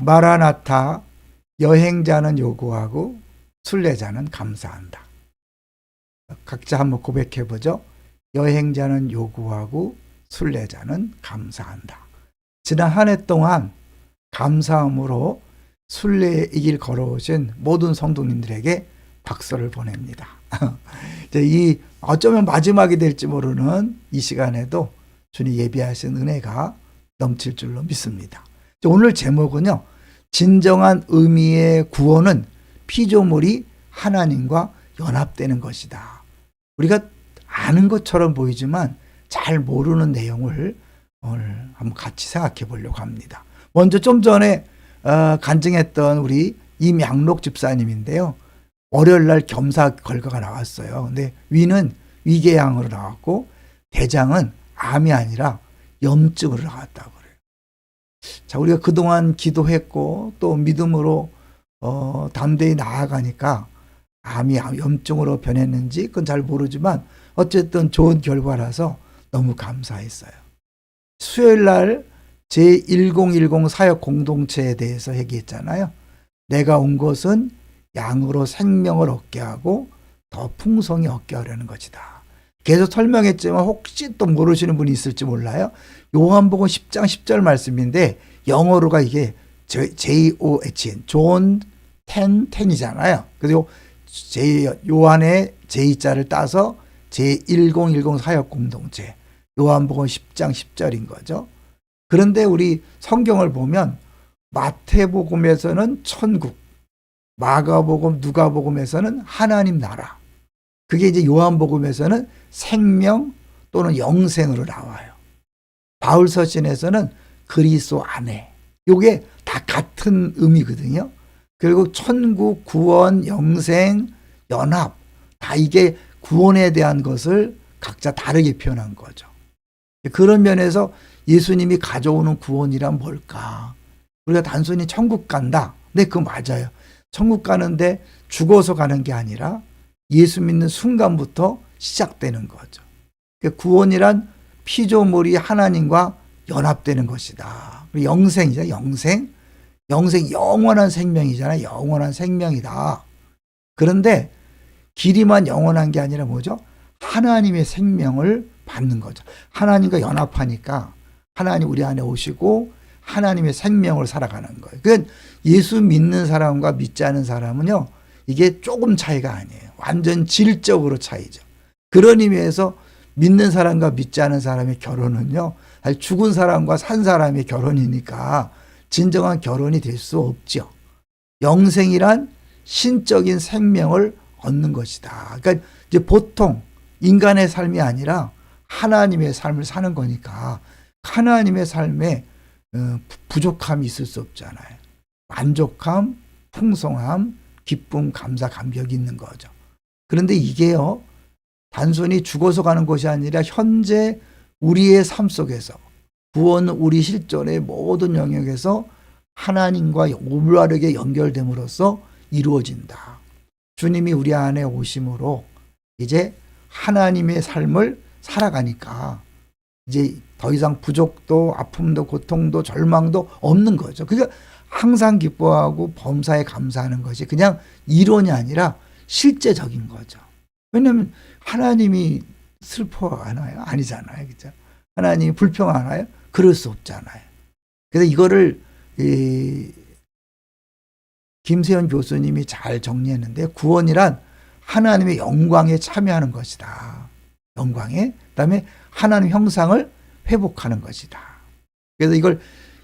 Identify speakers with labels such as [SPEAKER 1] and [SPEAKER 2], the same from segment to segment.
[SPEAKER 1] 마라나타 여행자는 요구하고 순례자는 감사한다. 각자 한번 고백해 보죠. 여행자는 요구하고 순례자는 감사한다. 지난 한 해 동안 감사함으로 순례의 길 걸어오신 모든 성도님들에게 박수를 보냅니다. 이제 이 어쩌면 마지막이 될지 모르는 이 시간에도 주님 예비하신 은혜가 넘칠 줄로 믿습니다. 오늘 제목은요. 진정한 의미의 구원은 피조물이 하나님과 연합되는 것이다. 우리가 아는 것처럼 보이지만 잘 모르는 내용을 오늘 한번 같이 생각해 보려고 합니다. 먼저 좀 전에 어, 간증했던 우리 임양록 집사님인데요. 월요일 날 겸사 결과가 나왔어요. 근데 위는 위궤양으로 나왔고 대장은 암이 아니라 염증으로 나왔다고. 자, 우리가 그동안 기도했고 또 믿음으로 어, 담대히 나아가니까 암이 염증으로 변했는지 그건 잘 모르지만 어쨌든 좋은 결과라서 너무 감사했어요. 수요일 날 제1010 사역 공동체에 대해서 얘기했잖아요. 내가 온 것은 양으로 생명을 얻게 하고 더 풍성히 얻게 하려는 것이다. 계속 설명했지만 혹시 또 모르시는 분이 있을지 몰라요. 요한복음 10장 10절 말씀인데 영어로가 이게 J-O-H-N, 존 10, 10이잖아요. 그래서 J, 요한의 J자를 따서 제1010 사역 공동체, 요한복음 10장 10절인 거죠. 그런데 우리 성경을 보면 마태복음에서는 천국, 마가복음, 누가복음에서는 하나님 나라. 그게 이제 요한복음에서는 생명 또는 영생으로 나와요. 바울 서신에서는 그리스도 안에. 요게 다 같은 의미거든요. 결국 천국, 구원, 영생, 연합 다 이게 구원에 대한 것을 각자 다르게 표현한 거죠. 그런 면에서 예수님이 가져오는 구원이란 뭘까? 우리가 단순히 천국 간다. 네, 그거 맞아요. 천국 가는데 죽어서 가는 게 아니라 예수 믿는 순간부터 시작되는 거죠. 구원이란 피조물이 하나님과 연합되는 것이다. 영생이죠, 영생. 영생, 영원한 생명이잖아요. 영원한 생명이다. 그런데 길이만 영원한 게 아니라 뭐죠? 하나님의 생명을 받는 거죠. 하나님과 연합하니까 하나님 우리 안에 오시고 하나님의 생명을 살아가는 거예요. 그 예수 믿는 사람과 믿지 않은 사람은요, 이게 조금 차이가 아니에요. 완전 질적으로 차이죠. 그런 의미에서 믿는 사람과 믿지 않은 사람의 결혼은요, 죽은 사람과 산 사람의 결혼이니까 진정한 결혼이 될 수 없죠. 영생이란 신적인 생명을 얻는 것이다. 그러니까 이제 보통 인간의 삶이 아니라 하나님의 삶을 사는 거니까 하나님의 삶에 어, 부족함이 있을 수 없잖아요. 만족함, 풍성함, 기쁨, 감사, 감격이 있는 거죠. 그런데 이게요, 단순히 죽어서 가는 것이 아니라 현재 우리의 삶 속에서 구원 우리 실존의 모든 영역에서 하나님과 올바르게 연결됨으로써 이루어진다. 주님이 우리 안에 오심으로 이제 하나님의 삶을 살아가니까 이제 더 이상 부족도 아픔도 고통도 절망도 없는 거죠. 그러니까 항상 기뻐하고 범사에 감사하는 것이 그냥 이론이 아니라 실제적인 거죠. 왜냐하면 하나님이 슬퍼 하나요? 아니잖아요. 그죠? 하나님이 불평하나요? 그럴 수 없잖아요. 그래서 이거를 이 김세현 교수님이 잘 정리했는데 구원이란 하나님의 영광에 참여하는 것이다. 영광에 그다음에 하나님 형상을 회복하는 것이다. 그래서 이걸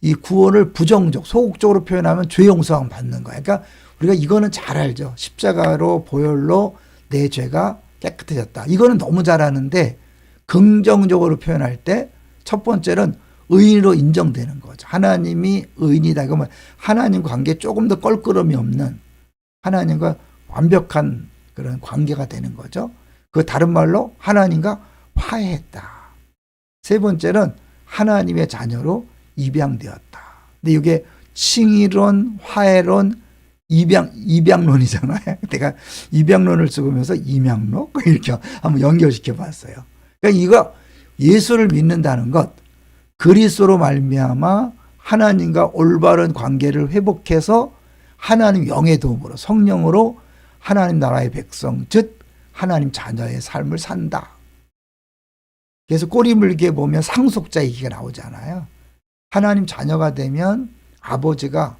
[SPEAKER 1] 이 구원을 부정적, 소극적으로 표현하면 죄 용서함 받는 거야. 그러니까 우리가 이거는 잘 알죠. 십자가로 보혈로 내 죄가 깨끗해졌다. 이거는 너무 잘 아는데 긍정적으로 표현할 때 첫 번째는 의인으로 인정되는 거죠. 하나님이 의인이다. 그러면 하나님 관계 조금 더 껄끄럼이 없는 하나님과 완벽한 그런 관계가 되는 거죠. 그 다른 말로 하나님과 화해했다. 세 번째는 하나님의 자녀로 입양되었다. 근데 이게 칭의론, 화해론, 입양, 입양론이잖아요. 내가 입양론을 쓰면서 임양론? 이렇게 한번 연결시켜 봤어요. 그러니까 이거 예수를 믿는다는 것, 그리스도로 말미암아 하나님과 올바른 관계를 회복해서 하나님 영의 도움으로 성령으로 하나님 나라의 백성 즉 하나님 자녀의 삶을 산다. 그래서 꼬리 물게 보면 상속자 얘기가 나오잖아요. 하나님 자녀가 되면 아버지가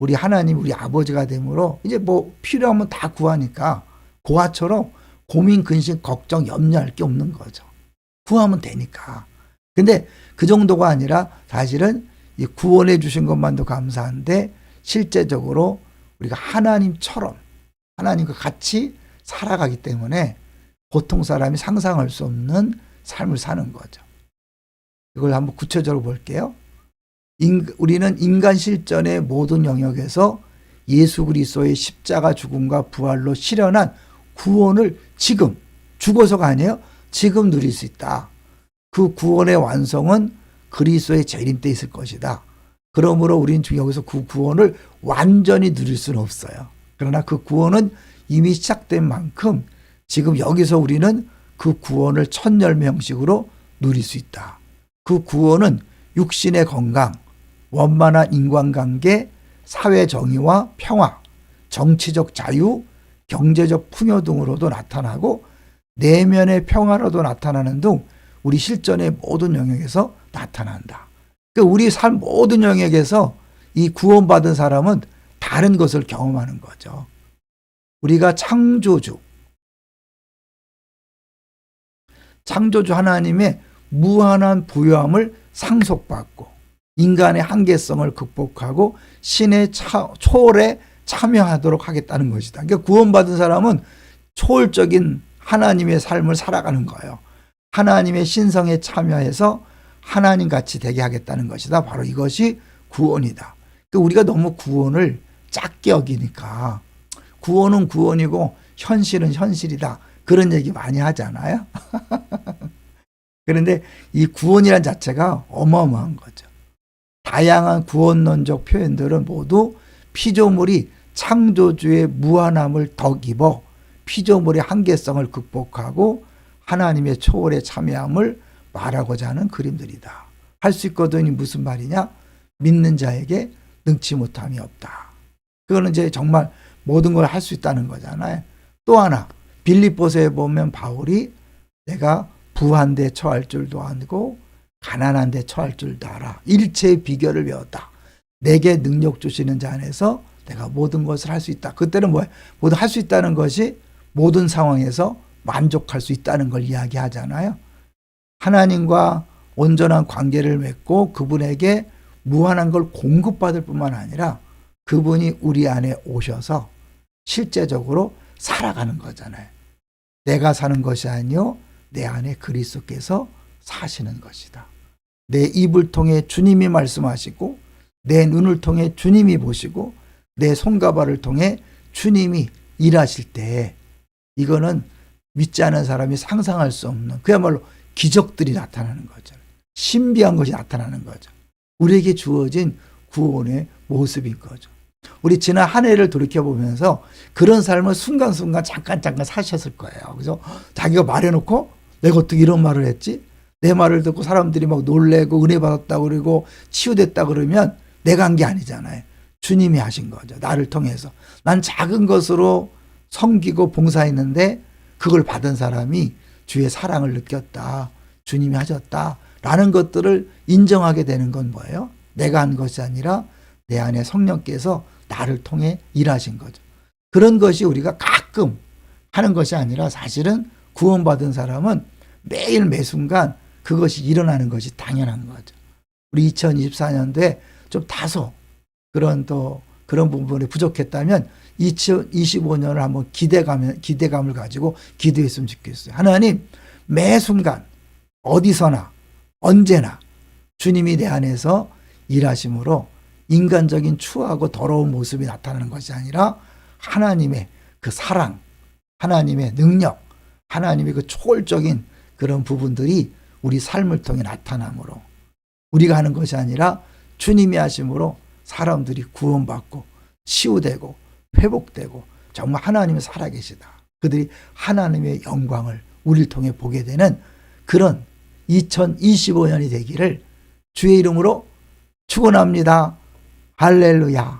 [SPEAKER 1] 우리 하나님 우리 아버지가 되므로 이제 뭐 필요하면 다 구하니까 고아처럼 고민 근심 걱정 염려할 게 없는 거죠. 구하면 되니까. 근데 그 정도가 아니라 사실은 이 구원해 주신 것만도 감사한데 실제적으로 우리가 하나님처럼 하나님과 같이 살아가기 때문에 보통 사람이 상상할 수 없는 삶을 사는 거죠. 이걸 한번 구체적으로 볼게요. 인, 우리는 인간 실전의 모든 영역에서 예수 그리스도의 십자가 죽음과 부활로 실현한 구원을 지금 죽어서가 아니에요. 지금 누릴 수 있다. 그 구원의 완성은 그리스도의 재림 때 있을 것이다. 그러므로 우리는 지금 여기서 그 구원을 완전히 누릴 수는 없어요. 그러나 그 구원은 이미 시작된 만큼 지금 여기서 우리는 그 구원을 천열매 형식으로 누릴 수 있다. 그 구원은 육신의 건강, 원만한 인간관계, 사회 정의와 평화, 정치적 자유, 경제적 풍요 등으로도 나타나고 내면의 평화로도 나타나는 등 우리 실전의 모든 영역에서 나타난다. 그러니까 우리 삶 모든 영역에서 이 구원받은 사람은 다른 것을 경험하는 거죠. 우리가 창조주, 창조주 하나님의 무한한 부여함을 상속받고 인간의 한계성을 극복하고 신의 차, 초월에 참여하도록 하겠다는 것이다. 그러니까 구원받은 사람은 초월적인 하나님의 삶을 살아가는 거예요. 하나님의 신성에 참여해서 하나님 같이 되게 하겠다는 것이다. 바로 이것이 구원이다. 그러니까 우리가 너무 구원을 작게 여기니까 구원은 구원이고 현실은 현실이다. 그런 얘기 많이 하잖아요. 그런데 이 구원이란 자체가 어마어마한 거죠. 다양한 구원론적 표현들은 모두 피조물이 창조주의 무한함을 덕입어 피조물의 한계성을 극복하고 하나님의 초월에 참여함을 말하고자 하는 그림들이다. 할 수 있거든이 무슨 말이냐? 믿는 자에게 능치 못함이 없다. 그거는 이제 정말 모든 걸 할 수 있다는 거잖아요. 또 하나 빌립보서에 보면 바울이 내가 부한데 처할 줄도 알고 가난한 데 처할 줄도 알아. 일체의 비결을 배웠다. 내게 능력 주시는 자 안에서 내가 모든 것을 할 수 있다. 그때는 뭐야? 모두 할 수 있다는 것이 모든 상황에서 만족할 수 있다는 걸 이야기하잖아요. 하나님과 온전한 관계를 맺고 그분에게 무한한 걸 공급받을 뿐만 아니라 그분이 우리 안에 오셔서 실제적으로 살아가는 거잖아요. 내가 사는 것이 아니요 내 안에 그리스도께서 사시는 것이다. 내 입을 통해 주님이 말씀하시고 내 눈을 통해 주님이 보시고 내 손과 발을 통해 주님이 일하실 때 이거는 믿지 않은 사람이 상상할 수 없는 그야말로 기적들이 나타나는 거죠. 신비한 것이 나타나는 거죠. 우리에게 주어진 구원의 모습인 거죠. 우리 지난 한 해를 돌이켜보면서 그런 삶을 순간순간 잠깐 잠깐 사셨을 거예요. 그래서 자기가 말해놓고 내가 어떻게 이런 말을 했지? 내 말을 듣고 사람들이 막 놀래고 은혜 받았다고 그러고 치유됐다 그러면 내가 한 게 아니잖아요. 주님이 하신 거죠. 나를 통해서. 난 작은 것으로 섬기고 봉사했는데 그걸 받은 사람이 주의 사랑을 느꼈다. 주님이 하셨다. 라는 것들을 인정하게 되는 건 뭐예요? 내가 한 것이 아니라 내 안에 성령께서 나를 통해 일하신 거죠. 그런 것이 우리가 가끔 하는 것이 아니라 사실은 구원받은 사람은 매일 매순간 그것이 일어나는 것이 당연한 거죠. 우리 2024년도에 좀 다소 그런 또 그런 부분이 부족했다면 2025년을 한번 기대감, 기대감을 가지고 기도했으면 좋겠어요. 하나님, 매 순간, 어디서나, 언제나 주님이 내 안에서 일하심으로 인간적인 추하고 더러운 모습이 나타나는 것이 아니라 하나님의 그 사랑, 하나님의 능력, 하나님의 그 초월적인 그런 부분들이 우리 삶을 통해 나타나므로 우리가 하는 것이 아니라 주님이 하심으로 사람들이 구원받고 치유되고 회복되고 정말 하나님이 살아계시다. 그들이 하나님의 영광을 우리를 통해 보게 되는 그런 2025년이 되기를 주의 이름으로 축원합니다. 할렐루야.